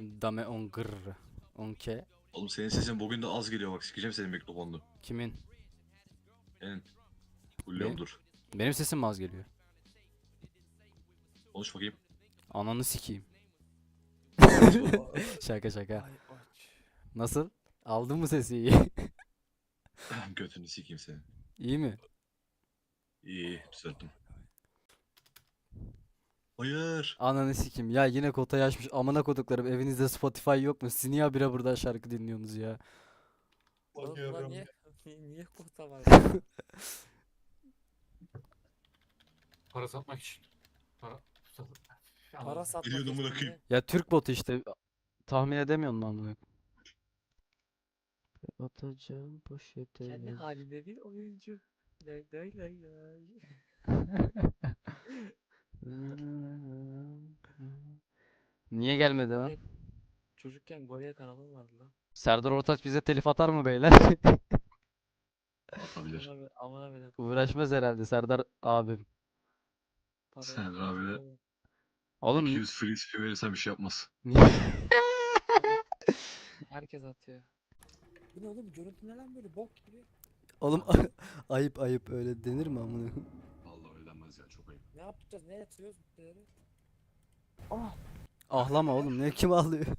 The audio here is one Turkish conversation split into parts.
Dame on grr. Onke. Oğlum senin sesin bugün de az geliyor bak sikeceğim senin mikrofonunu. Kimin? Senin. Hulliyorum dur. Benim sesim mi az geliyor? Konuş bakayım. Ananı sikeyim. Şaka şaka. Nasıl? Aldın mı sesi iyi? Götünü sikeyim senin. iyi mi? İyi iyi düzelttim. Hayır. Ananı sikeyim. Ya yine kotayı açmış. Amına koduklarım. Evinizde Spotify yok mu? Siz niye habire buradan şarkı dinliyorsunuz ya? Oğlum buna niye, niye, niye kota var? Para satmak için. Para Para satmak Biliyordum için bırakayım. niye? Ya Türk botu işte. Tahmin edemiyorum mu amına? Atacağım poşete. Kendi halinde bir oyuncu. Lay lay lay lay. Niye gelmedi lan? Çocukken Goya kanalım vardı lan. Serdar Ortaç bize telif atar mı beyler? Atabilir. Amına be- Amına bile Uğraşmaz herhalde Serdar abim. para Sen yapmaz abi de- oğlum. Oğlum 200 free spin verirsen bir şey yapmaz. Herkes atıyor. Bu ne oğlum görüntü ne lan böyle bok gibi. Oğlum ayıp ayıp öyle denir mi amına? Ne yapacağız ne yatıyoruz bu değeri? Ahlama oğlum ne kim ağlıyor?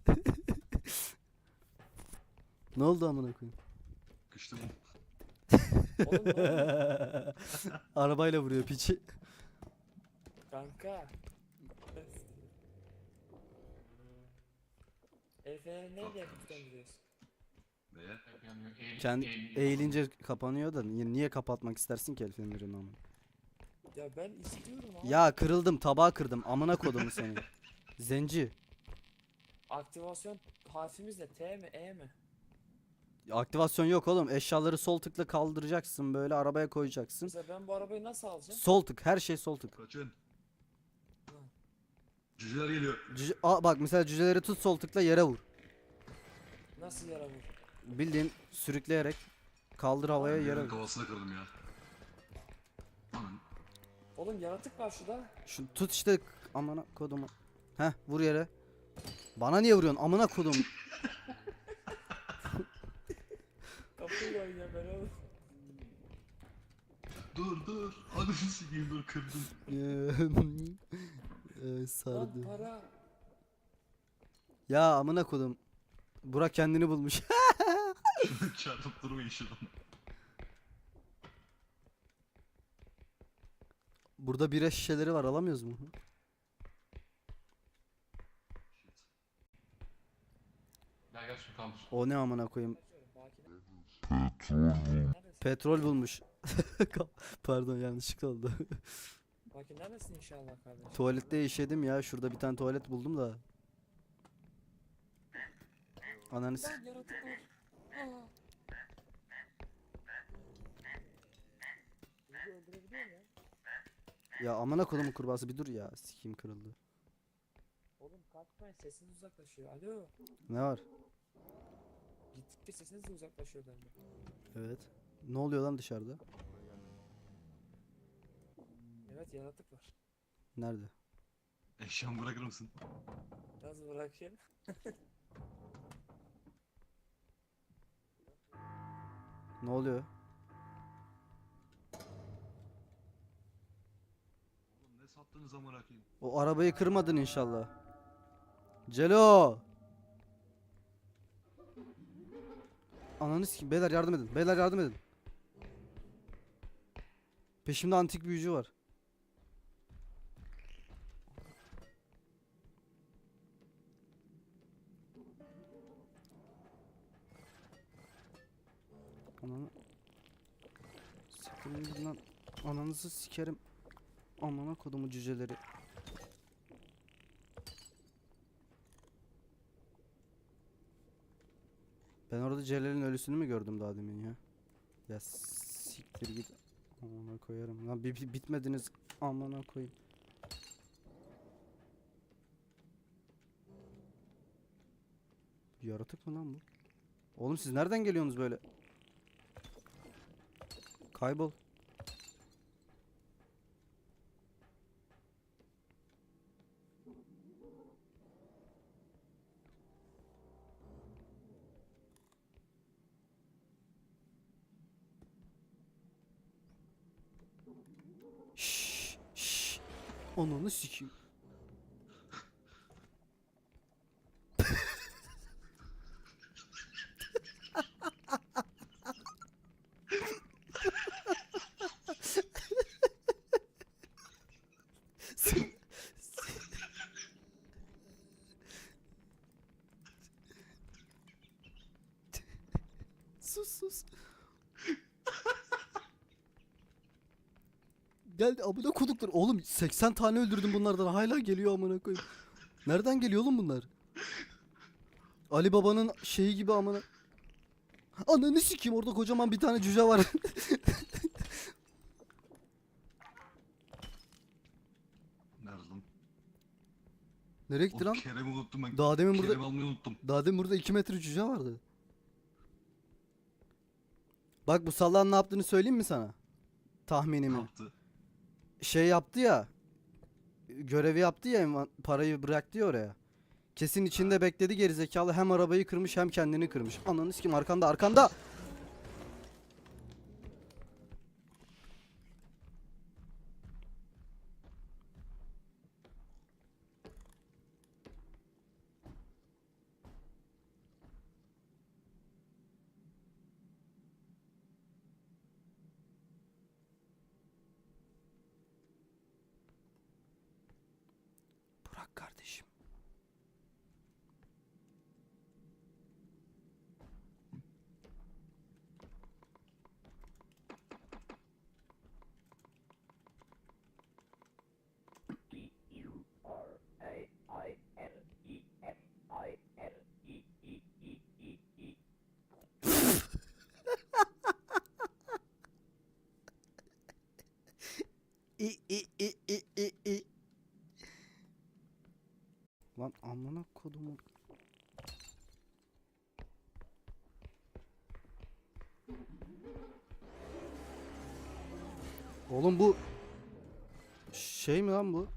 ne oldu amına koyayım? Kıştım. Oğlum? Arabayla vuruyor piçi. Kanka. El feneri neyle yakıp? Neye? Kendi eğilince kapanıyor da niye, niye kapatmak istersin ki el fenerini amına? Ya ben istiyorum ama. Ya kırıldım tabağı kırdım amına kodumu seni. Zenci. Aktivasyon harfimiz ne? T mi E mi? Aktivasyon yok oğlum. Eşyaları sol tıkla kaldıracaksın böyle arabaya koyacaksın. Mesela ben bu arabayı nasıl alacağım? Sol tık her şey sol tık. Kaçın. Cüceler geliyor. Cüce- Aa, bak mesela cüceleri tut sol tıkla yere vur. Nasıl yara vur? Bildiğin sürükleyerek kaldır havaya yere vur. kafasına kırdım ya. Aman. Oğlum yaratık var şurada. Şu tut işte amına kodumu. Heh vur yere. Bana niye vuruyorsun amına kodum? Kapıyı oynuyor ben oğlum. Dur dur. Hadi sikeyim dur kırdım. Ee, Lan sardı. para. Ya amına kodum. Burak kendini bulmuş. Çarpıp durmayın şuradan. Burada bira şişeleri var alamıyoruz mu? Gel gel şunu kaldır. O ne amına koyayım. Petrol bulmuş. Pardon yanlışlıkla oldu. Bakın neredesin inşallah kardeşim? Tuvalette işedim ya. Şurada bir tane tuvalet buldum da. Ananı s- Lan yaratık var. Aa. Bizi öldürebiliyor mu ya? Ya amına kodumun kurbağası bir dur ya. Sikeyim kırıldı. Oğlum kalkmayın sesiniz uzaklaşıyor. Alo. Ne var? Gittikçe sesiniz de uzaklaşıyor bende. Evet. Ne oluyor lan dışarıda? Evet yaratık var. Nerede? Eşyamı bırakır mısın? Nasıl bırakayım? Ne oluyor? Sattığınız amına koyayım. O arabayı kırmadın inşallah. Celo! Ananı sikeyim. Beyler yardım edin. Beyler yardım edin. Peşimde antik büyücü var. Ananı Siktirin lan. Ananızı sikerim. Amına kodumu cüceleri. Ben orada Celal'in ölüsünü mü gördüm daha demin ya? Ya siktir git. Amına koyarım. Lan bir, bir- bitmediniz. Amına koyayım. Yaratık mı lan bu? Oğlum siz nereden geliyorsunuz böyle? Kaybol. Ananı sikeyim. Sus sus. Geldi amına koduklar. Oğlum 80 tane öldürdüm bunlardan. Hala geliyor amına koyayım. Nereden geliyor oğlum bunlar? Ali Baba'nın şeyi gibi amına. Ananı sikeyim orada kocaman bir tane cüce var. Nerede lan? Nereye gitti lan? Kerem'i unuttum ben. Daha demin burada Kerem'i almayı unuttum. daha demin burada 2 metre cüce vardı. Bak bu sallan ne yaptığını söyleyeyim mi sana? Ne Tahminimi. yaptı? Şey yaptı ya. Görevi yaptı ya parayı bıraktı ya oraya. Kesin içinde bekledi gerizekalı hem arabayı kırmış hem kendini kırmış. Ananı sikim arkanda arkanda. Burak kardeşim. İ i i i i i. Lan amına kodumun. Oğlum bu şey mi lan bu?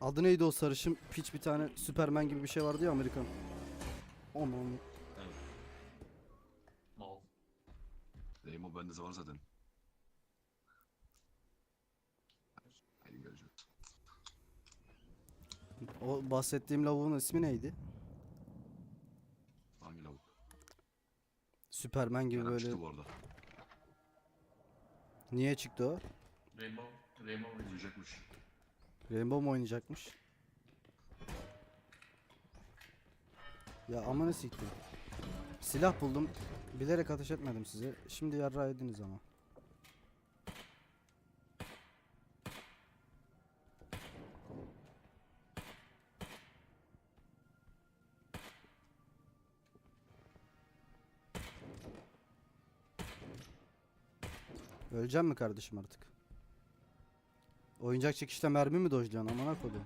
Adı neydi o sarışın piç bir tane Superman gibi bir şey vardı ya Amerikan. Onu onu. Mal. Reymo bende var zaten. Hadi göreceğiz. O bahsettiğim lavuğun ismi neydi? Hangi lavuk? Superman gibi Kerem böyle. çıktı bu arada. Niye çıktı o? Rainbow. Rainbow. Uyuyacakmış. Rainbow mu oynayacakmış? Ya amanı siktim. Silah buldum. Bilerek ateş etmedim size. Şimdi yarra ediniz ama. Öleceğim mi kardeşim artık? Oyuncak çekişte mermi mi dojluyorsun amına koyayım?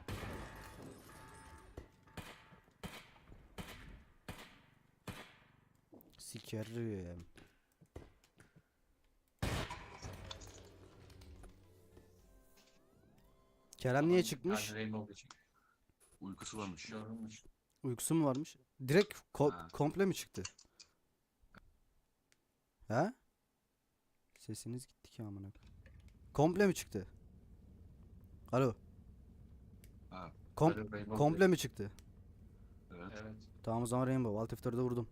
Sikerim. Kerem niye çıkmış? Yani Rainbow için. Uykusu varmış. Görünmüş. Uykusu mu varmış? Direkt ko- Ha. komple mi çıktı? He? Sesiniz gitti ki amına. Komple mi çıktı? Alo. Ha, Kom Rainbow komple mi çıktı? evet. Evet. Tamam o zaman Rainbow. Alt F4'e vurdum.